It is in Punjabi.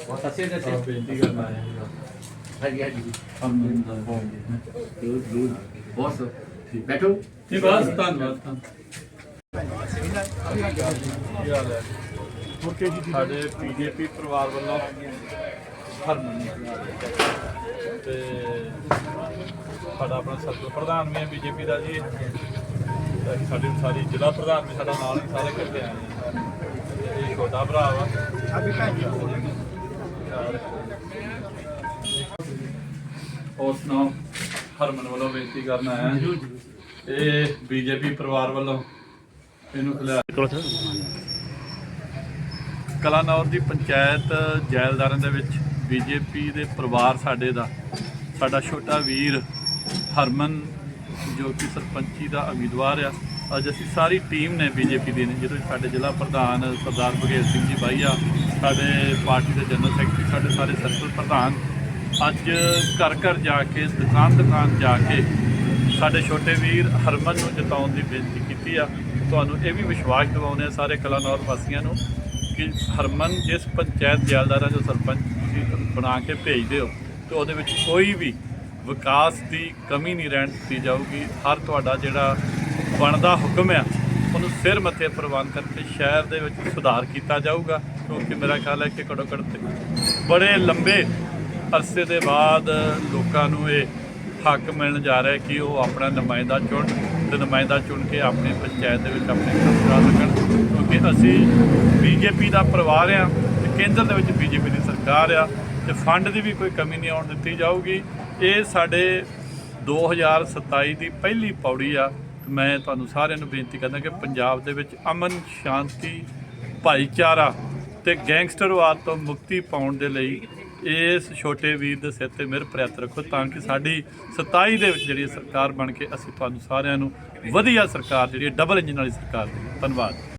ਬਹੁਤ ਅੱਛੇ ਜੈਸੇ ਬੇਨਤੀ ਕਰਨਾ ਹੈ ਹਾਂਜੀ ਹਾਂਜੀ ਹਮ ਜਰੂਰ ਜਰੂਰ ਬਹੁਤ ਠੀਕ ਬੈਠੋ ਜੀ ਬਸ ਧੰਨਵਾਦ ਧੰਨਵਾਦ। ਕੀ ਹਾਲ ਹੈ ਸਾਡੇ ਪੀਜੇਪੀ ਪਰਿਵਾਰ ਵੱਲੋਂ ਹਰਮਨ ਤੇ ਸਾਡਾ ਆਪਣਾ ਸਰਕਲ ਪ੍ਰਧਾਨ ਵੀ ਹੈ ਬੀਜੇਪੀ ਦਾ ਜੀ। ਤੇ ਸਾਡੀ ਸਾਰੀ ਜ਼ਿਲ੍ਹਾ ਪ੍ਰਧਾਨ ਵੀ ਸਾਡਾ ਨਾਲ ਹੀ ਸਾਰੇ ਇਕੱਠੇ ਆਏ ਨੇ। ਇਹ ਛੋਟਾ ਭਰਾ ਵਾ। ਹੋਰ ਸੁਣਾਓ? ਹਰਮਨ ਵੱਲੋਂ ਬੇਨਤੀ ਕਰਨ ਆਇਆ। ਇਹ ਬੀਜੇਪੀ ਪਰਿਵਾਰ ਵੱਲੋਂ ਇਹਨੂੰ ਖਿਲਾ ਕਲਾਨੌਰ ਦੀ ਪੰਚਾਇਤ ਜੈਲਦਾਰਾਂ ਦੇ ਵਿੱਚ ਬੀਜੇਪੀ ਦੇ ਪਰਿਵਾਰ ਸਾਡੇ ਦਾ, ਸਾਡਾ ਛੋਟਾ ਵੀਰ ਹਰਮਨ, ਜੋ ਕਿ ਸਰਪੰਚੀ ਦਾ ਉਮੀਦਵਾਰ ਆ। ਅੱਜ ਅਸੀਂ ਸਾਰੀ ਟੀਮ ਨੇ ਬੀਜੇਪੀ ਦੀ ਨੇ ਜਿਹਦੇ ਵਿੱਚ ਸਾਡੇ ਜ਼ਿਲ੍ਹਾ ਪ੍ਰਧਾਨ ਸਰਦਾਰ ਬਘੇਲ ਸਿੰਘ ਜੀ ਬਾਈਆ ਸਾਡੇ ਪਾਰਟੀ ਦੇ ਜਨਰਲ ਸੈਕਟਰੀ, ਸਾਡੇ ਸਾਰੇ ਸਰਕਲ ਪ੍ਰਧਾਨ, ਅੱਜ ਘਰ ਘਰ ਜਾ ਕੇ, ਦੁਕਾਨ ਦੁਕਾਨ ਜਾ ਕੇ ਸਾਡੇ ਛੋਟੇ ਵੀਰ ਹਰਮਨ ਨੂੰ ਜਿਤਾਉਣ ਦੀ ਬੇਨਤੀ ਕੀਤੀ ਆ। ਤੁਹਾਨੂੰ ਇਹ ਵੀ ਵਿਸ਼ਵਾਸ ਦਿਵਾਉਂਦੇ ਆ ਸਾਰੇ ਕਲਾਨੌਰ ਵਾਸੀਆਂ ਨੂੰ ਕਿ ਹਰਮਨ ਜਿਸ ਪੰਚਾਇਤ ਜੈਲਦਾਰਾਂ ਜੋ ਸਰਪੰਚ ਤੁਸੀਂ ਬਣਾ ਕੇ ਭੇਜਦੇ ਹੋ, ਤੇ ਉਹਦੇ ਵਿੱਚ ਕੋਈ ਵੀ ਵਿਕਾਸ ਦੀ ਕਮੀ ਨਹੀਂ ਰਹਿਣ ਦਿੱਤੀ ਜਾਊਗੀ। ਹਰ ਤੁਹਾਡਾ ਜਿਹੜਾ ਬਣਦਾ ਹੁਕਮ ਆ, ਉਹਨੂੰ ਸਿਰ ਮੱਥੇ ਪ੍ਰਵਾਨ ਕਰਕੇ ਸ਼ਹਿਰ ਦੇ ਵਿੱਚ ਸੁਧਾਰ ਕੀਤਾ ਜਾਊਗਾ। ਕਿਉਂਕਿ ਮੇਰਾ ਖਿਆਲ ਹੈ ਕਿ ਘੱਟੋ ਘੱਟ ਬੜੇ ਲੰਬੇ ਅਰਸੇ ਦੇ ਬਾਅਦ ਲੋਕਾਂ ਨੂੰ ਇਹ ਹੱਕ ਮਿਲਣ ਜਾ ਰਿਹਾ ਕਿ ਉਹ ਆਪਣਾ ਨੁਮਾਇੰਦਾ ਚੁਣ ਤੇ ਨੁਮਾਇੰਦਾ ਚੁਣ ਕੇ ਆਪਣੀ ਪੰਚਾਇਤ ਦੇ ਵਿੱਚ ਆਪਣੇ ਕੰਮ ਕਰਾ ਸਕਣ। ਕਿਉਂਕਿ ਅਸੀਂ ਬੀਜੇਪੀ ਦਾ ਪਰਿਵਾਰ ਆ ਤੇ ਕੇਂਦਰ ਦੇ ਵਿੱਚ ਬੀਜੇਪੀ ਦੀ ਸਰਕਾਰ ਆ ਤੇ ਫੰਡ ਦੀ ਵੀ ਕੋਈ ਕਮੀ ਨਹੀਂ ਆਉਣ ਦਿੱਤੀ ਜਾਊਗੀ। ਇਹ ਸਾਡੇ 2027 ਦੀ ਪਹਿਲੀ ਪੌੜੀ ਆ ਤੇ ਮੈਂ ਤੁਹਾਨੂੰ ਸਾਰਿਆਂ ਨੂੰ ਬੇਨਤੀ ਕਰਦਾ ਕਿ ਪੰਜਾਬ ਦੇ ਵਿੱਚ ਅਮਨ, ਸ਼ਾਂਤੀ, ਭਾਈਚਾਰਾ ਤੇ ਗੈਂਗਸਟਰਵਾਦ ਤੋਂ ਮੁਕਤੀ ਪਾਉਣ ਦੇ ਲਈ ਇਸ ਛੋਟੇ ਵੀਰ ਦੇ ਸਿਰ ਤੇ ਮਿਹਰ ਪ੍ਰਿਆਤ ਰੱਖੋ ਤਾਂ ਕਿ ਸਾਡੀ 27 ਦੇ ਵਿੱਚ ਜਿਹੜੀ ਸਰਕਾਰ ਬਣ ਕੇ ਅਸੀਂ ਤੁਹਾਨੂੰ ਸਾਰਿਆਂ ਨੂੰ ਵਧੀਆ ਸਰਕਾਰ, ਜਿਹੜੀ ਡਬਲ ਇੰਜਨ ਵਾਲੀ ਸਰਕਾਰ ਦੇ ਧੰਨਵਾਦ।